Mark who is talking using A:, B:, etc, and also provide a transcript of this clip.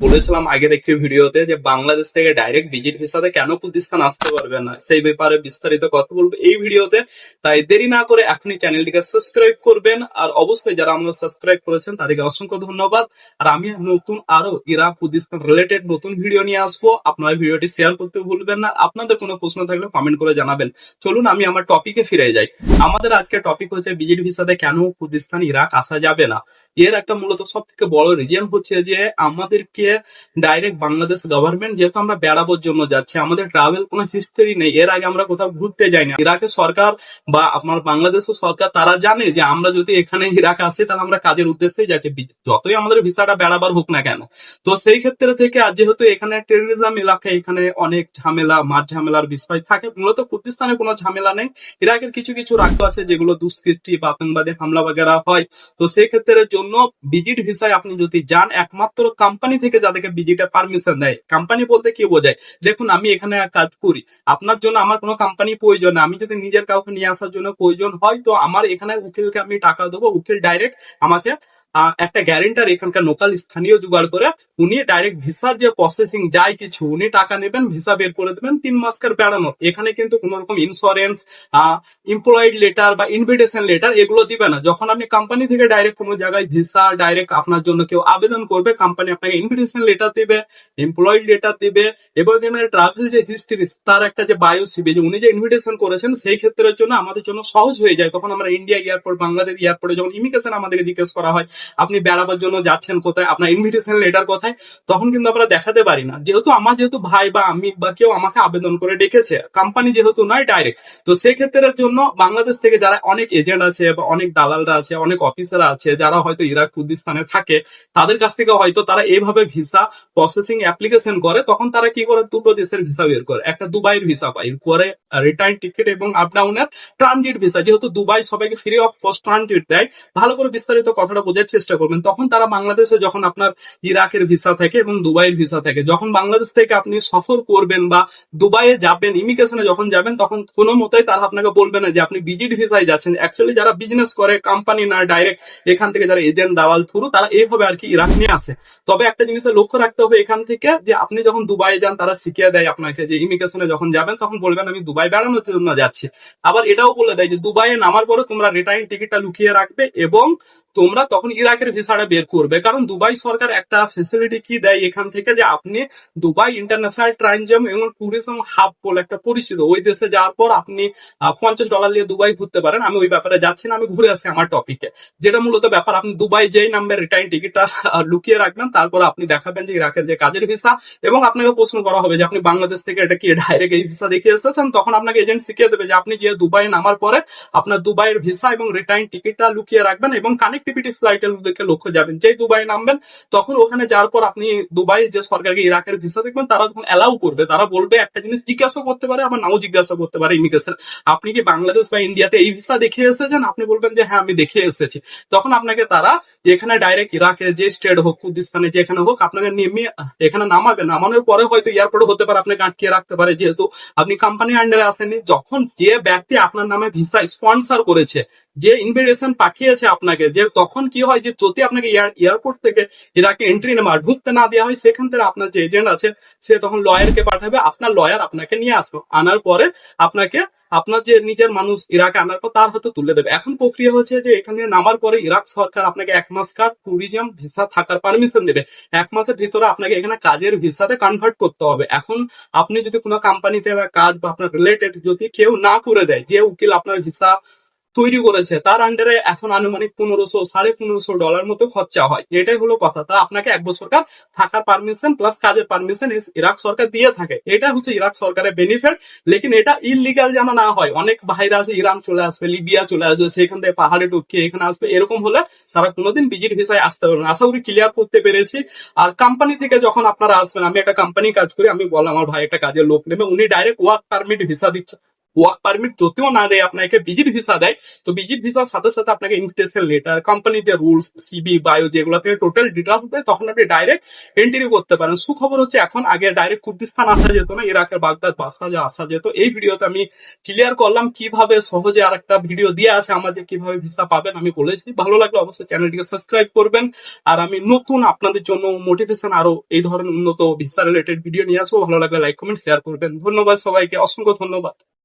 A: বলেছিলাম আগের একটি ভিডিওতে যে বাংলাদেশ থেকে ডাইরেক্ট ভিজিট ভিসাতে কেন কুর্দিস্তান আসতে পারবে না? সেই ব্যাপারে বিস্তারিত কথা বলব এই ভিডিওতে। তাই দেরি না করে এখনই চ্যানেলটিকে সাবস্ক্রাইব করবেন। আর অবশ্যই যারা আমরা সাবস্ক্রাইব করেছেন, তাদেরকে অসংখ্য ধন্যবাদ। আর আমি নতুন আরও ইরাক কুর্দিস্তান রিলেটেড নতুন ভিডিও নিয়ে আসব। আপনার ভিডিওটি শেয়ার করতে ভুলবেন না। আপনাদের কোনো প্রশ্ন থাকলে কমেন্ট করে জানাবেন। চলুন আমি আমার টপিকে ফিরে যাই। আমাদের আজকের টপিক হচ্ছে ভিজিট ভিসাতে কেন কুর্দিস্তান ইরাক আসা যাবে না? এর একটা মূলত সব থেকে বড় রিজন হচ্ছে যে আমাদেরকে ডাইরেক্ট বাংলাদেশ গভর্নমেন্ট যেহেতু আমরা বেড়াবার জন্য যাচ্ছি, আমাদের ট্রাভেল কোনো হিস্টরি নেই। এর আগে আমরা কোথাও ঘুরতে যাইনি। ইরাকের সরকার বা আপনার বাংলাদেশের সরকার, তারা জানে যে আমরা যদি এখানে ইরাক আসি, তাহলে আমরা কাজের উদ্দেশ্যেই যাচ্ছি। যতই আমাদের ভিসাটা বেড়াবার হোক না কেন। তো সেই ক্ষেত্রে থেকে আর যেহেতু এখানে টেরোরিজম এলাকা এখানে অনেক ঝামেলা মার ঝামেলার বিষয় থাকে, মূলত কুর্দিস্তানে কোনো ঝামেলা নেই। ইরাকের কিছু কিছু রাজ্য আছে যেগুলো দুষ্কৃতি বা আতঙ্কবাদী হামলা বাগেরা হয়। তো সেই ক্ষেত্রের জন্য ভিজিট ভিসায় আপনি যদি যান, একমাত্র কোম্পানি থেকে যাদেরকে বিজিটা পারমিশন দেয় কোম্পানি বলতে কি বোঝায়? দেখুন, আমি এখানে কাজ করি, আপনার জন্য আমার কোনো কোম্পানি প্রয়োজন আমি যদি নিজের কাউকে নিয়ে আসার জন্য প্রয়োজন হয়, তো আমার এখানে উকিলকে আমি টাকা দেবো, উকিল ডাইরেক্ট আমাকে একটা গ্যারেন্টার এখানকার লোকাল স্থানীয় জোগাড় করে উনি ডাইরেক্ট ভিসার যে প্রসেসিং যাই কিছু, উনি টাকা নেবেন ভিসা বের করে দেবেন, তিন মাসকার বেড়ানো এখানে কিন্তু কোন রকম ইন্স্যুরেন্স এমপ্লয়েড লেটার বা ইনভিটেশন লেটার এগুলো দিবে না। যখন আপনি কোম্পানি থেকে ডাইরেক্ট কোনো জায়গায় ভিসা ডাইরেক্ট আপনার জন্য কেউ আবেদন করবে কোম্পানি আপনাকে ইনভিটেশন লেটার দিবে এমপ্লয়েড লেটার দিবে, এবং ট্রাভেল যে হিস্ট্রি তার একটা যে বায়ো সিবি যে উনি যে ইনভিটেশন করেছেন, সেই ক্ষেত্রের জন্য আমাদের জন্য সহজ হয়ে যায়। তখন আমরা ইন্ডিয়া এয়ারপোর্ট বাংলাদেশ এয়ারপোর্টে যখন ইমিগ্রেশন আমাদেরকে জিজ্ঞেস করা হয় আপনি বেড়াবার জন্য যাচ্ছেন কোথায়, আপনার ইনভিটেশন লেটার কোথায়, তখন কিন্তু আমরা দেখাতে পারি না। যেহেতু আমার যেহেতু ভাই বা আমি বা কেউ আমাকে আবেদন করে ডেকেছে কোম্পানি যেহেতু নয় ডাইরেক্ট তো সেই ক্ষেত্রের জন্য বাংলাদেশ থেকে যারা অনেক এজেন্ট আছে বা অনেক দালালরা আছে, অনেক অফিসার আছে, যারা হয়তো ইরাক কুর্দিস্তানে থাকে, তাদের কাছ থেকে হয়তো তারা এইভাবে ভিসা প্রসেসিং অ্যাপ্লিকেশন করে, তখন তারা কি করে? দুটো দেশের ভিসা বের করে। একটা দুবাইয়ের ভিসা পাই করে রিটার্ন টিকিট এবং আপ ডাউনের ট্রানজিট ভিসা যেহেতু দুবাই সবাইকে ফ্রি অফ কস্ট ট্রানজিট দেয়, ভালো করে বিস্তারিত কথাটা বোঝার চেষ্টা করবেন। তখন তারা বাংলাদেশে যখন আপনার ইরাকের ভিসা থাকে এবং দুবাইয়ের ভিসা থাকে, যখন বাংলাদেশ থেকে আপনি সফর করবেন বা দুবাইয়ে যাবেন ইমিগ্রেশনে যখন যাবেন, তখন কোনো মতেই তারা আপনাকে বলবে না যে আপনি ভিজিট ভিসায় যাচ্ছেন। অ্যাকচুয়ালি যারা বিজনেস করে কোম্পানি না ডাইরেক্ট এখান থেকে যারা এজেন্ট দালাল থ্রু তারা এইভাবে আর কি ইরাক নিয়ে আসে। তবে একটা জিনিসের লক্ষ্য রাখতে হবে এখান থেকে যে আপনি যখন দুবাই যান, তারা শিখিয়ে দেয় আপনাকে যে ইমিগ্রেশনে যখন যাবেন, তখন বলবেন, আমি দুবাই বেড়ানোর জন্য যাচ্ছি। আবার এটাও বলে দেয় যে, দুবাইয়ে নামার পরে তোমরা রিটার্ন টিকিটটা লুকিয়ে রাখবে এবং তোমরা তখন ইরাকের ভিসাটা বের করবে। কারণ দুবাই সরকার একটা ফেসিলিটি কি দেয় এখান থেকে যে আপনি দুবাই ইন্টারন্যাশনাল ট্রানজিম এবং ট্যুরিজম হাব বলে একটা পরিচিত। ওই দেশে যাওয়ার পর আপনি পঞ্চাশ ডলার নিয়ে দুবাই ঘুরতে পারেন। আমি ওই ব্যাপারে যাচ্ছি না, আমি ঘুরে আসি আমার টপিকে যেটা মূলত ব্যাপার, আপনি দুবাই যেই নাম্বার রিটার্ন টিকিটটা লুকিয়ে রাখবেন, তারপর আপনি দেখাবেন যে ইরাকের যে কাজের ভিসা এবং আপনাকে প্রশ্ন করা হবে যে আপনি বাংলাদেশ থেকে এটা কি ডাইরেক্ট এই ভিসা দেখে এসেছেন? তখন আপনাকে এজেন্ট শিখিয়ে দেবে যে আপনি যে দুবাই নামার পরে আপনার দুবাইয়ের ভিসা এবং রিটার্ন টিকিটটা লুকিয়ে রাখবেন এবং কানেক্টিভিটি ফ্লাইটের দিকে লক্ষ্য যাবেন। যেই দুবাই নামবেন, তখন ওখানে যাওয়ার পর আপনি দুবাই যে সরকারকে ইরাকের ভিসা দেখবেন, তারা তখন অ্যালাউ করবে। তারা বলবে একটা জিনিস জিজ্ঞাসা করতে পারে, আবার নাও জিজ্ঞাসা করতে পারে ইমিগ্রেশন আপনি কি বাংলাদেশ বা ইন্ডিয়াতে এই ভিসা দেখে এসেছেন? আপনি বলবেন যে হ্যাঁ আমি দেখে এসেছি। তখন আপনাকে তারা এখানে ডাইরেক্ট ইরাকে যে স্টেট হোক, কুর্দিস্তানে যেখানে হোক, আপনাকে নেমে এখানে নামাবে। নামানোর পরে হয়তো এয়ারপোর্টে হতে পারে, আপনাকে আটকিয়ে রাখতে পারে। যেহেতু আপনি কোম্পানি আন্ডারে আসেননি যখন যে ব্যক্তি আপনার নামে ভিসা স্পন্সর করেছে, যে ইনভিটেশন পাঠিয়েছে আপনাকে, যে তখন কি হয় যে যদি আপনাকে এয়ারপোর্ট থেকে ইরাকে এন্ট্রি নেওয়া ঢুকতে না দেওয়া হয়, সেখান থেকে আপনার যে এজেন্ট আছে, সে তখন লয়ারকে পাঠাবে, আপনার লয়ার আপনাকে নিয়ে আসবে। আনার পরে আপনাকে, আপনার যে নিজের মানুষ ইরাকে আনার পর তার হাতে তুলে দেবে। এখন প্রক্রিয়া হচ্ছে যে এখানে নামার পরে ইরাক সরকার আপনাকে এক মাস কার ট্যুরিজম ভিসা থাকার পারমিশন দেবে। এক মাসের ভিতরে আপনাকে এখানে কাজের ভিসাতে কনভার্ট করতে হবে। এখন আপনি যদি কোনো কোম্পানিতে কাজ বা আপনার রিলেটেড যদি কেউ না করে দেয়, যে উকিল আপনার ভিসা তৈরি করেছে, তার আন্ডারে এখন আনুমানিক পনেরোশো, সাড়ে পনেরোশো ডলার মতো খরচা হয়। এটাই হলো কথা। তা আপনাকে এক বছরকার থাকার পারমিশন প্লাস কাজের পারমিশন ইরাক সরকার দিয়ে থাকে। এটা হচ্ছে ইরাক সরকারের বেনিফিট লেকিন এটা ইলিগাল যেন না হয়। অনেক ভাইরা আছে, ইরান চলে আসবে, লিবিয়া চলে আসবে, সেখান থেকে পাহাড়ে ঢুকিয়ে এখানে আসবে। এরকম হলে তারা কোনোদিন ভিজিট ভিসায় আসতে পারবে না। আশা করি ক্লিয়ার করতে পেরেছি। আর কোম্পানি থেকে যখন আপনারা আসবেন, আমি একটা কোম্পানি কাজ করি, আমি বললাম, আমার ভাই একটা কাজের লোক নেবে। উনি ডাইরেক্ট ওয়ার্ক পারমিট ভিসা দিচ্ছে। ওয়ার্ক পারমিট যদিও না দেয়, আপনাকে ভিজিট ভিসা দেয়, তো ভিজিট ভিসার সাথে সাথে আপনাকে ইনভিটেশন লেটার কোম্পানিতে রুলস সিবি বায়ো যেগুলো থেকে টোটাল ডিটেলস দেয় তখন আপনি ডাইরেক্ট এন্ট্রি করতে পারেন। সুখবর হচ্ছে এখন আগে ডাইরেক্ট কুর্দিস্তান আসা যেত না, ইরাকের বাগদাদ বাসরাজে আসা যেত। এই ভিডিওতে আমি ক্লিয়ার করলাম কীভাবে সহজে আর একটা ভিডিও দিয়ে আছে আমাদের কীভাবে ভিসা পাবেন আমি বলেছি। ভালো লাগলে অবশ্যই চ্যানেলটিকে সাবস্ক্রাইব করবেন। আর আমি নতুন আপনাদের জন্য মোটিভেশন আরও এই ধরনের উন্নত ভিসা রিলেটেড ভিডিও নিয়ে আসব। ভালো লাগলে লাইক কমেন্ট শেয়ার করবেন। ধন্যবাদ সবাইকে। অসংখ্য ধন্যবাদ।